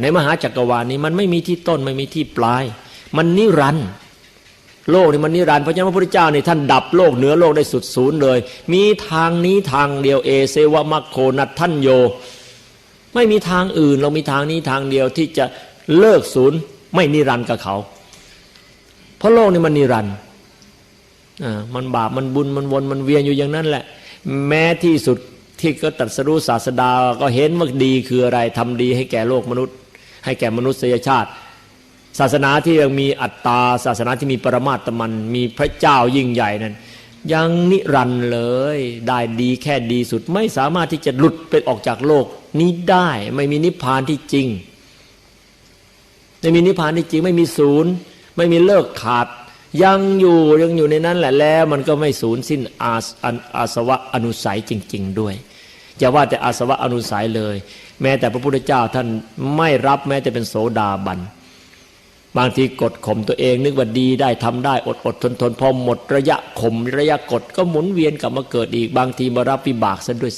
ในมหาจักรวาลนี้มันไม่มีที่ต้นไม่มีที่ปลาย มันนิรันดร์โลกนี่มันนิรันดร์เพราะฉะนั้นพระพุทธเจ้านี่ท่านดับโลกเหนือโลกได้สุดศูนย์เลย มีทางนี้ทางเดียวเอเซวมัคโคนัทท่านโย ไม่มีทางอื่นเรามีทางนี้ทางเดียวที่จะเลิกศูนย์ไม่นิรันดร์กับเขา เพราะโลกนี่มันนิรันดร์อ่ามันบาปมันบุญมันวนมันเวียนอยู่อย่างนั้นแหละ แม้ที่สุด ที่ก็ตรัสรู้ศาสดาก็เห็นว่าดีคืออะไรทำดีให้แก่โลกมนุษย์ ให้แก่มนุษยชาติ ศาสนาที่ยังมีอัตตาศาสนาที่มีปรมาตมัน มีพระเจ้ายิ่งใหญ่นั้น ยังนิรันเลย ได้ดีแค่ดีสุดไม่สามารถที่จะหลุดไปออกจากโลก นี้ได้ไม่มีนิพพานที่จริง ไม่มีนิพพานที่จริงไม่มีศูนย์ ไม่มีเลิกขาด ยังอยู่ยังอยู่ในนั้นแหละแล้วมันก็ไม่สูญสิ้นอาสอาอาสวะอนุสัยจริง ๆ ด้วยอย่าว่าแต่อาสวะอนุสัยเลย แม้แต่พระพุทธเจ้าท่านไม่รับแม้แต่เป็นโสดาบันบางทีกดข่มตัวเองนึกว่าดีได้ทำได้อดอดทนทนพอหมดระยะข่มระยะกดก็หมุนเวียนกลับมาเกิดอีก บางทีมารับวิบากซะด้วย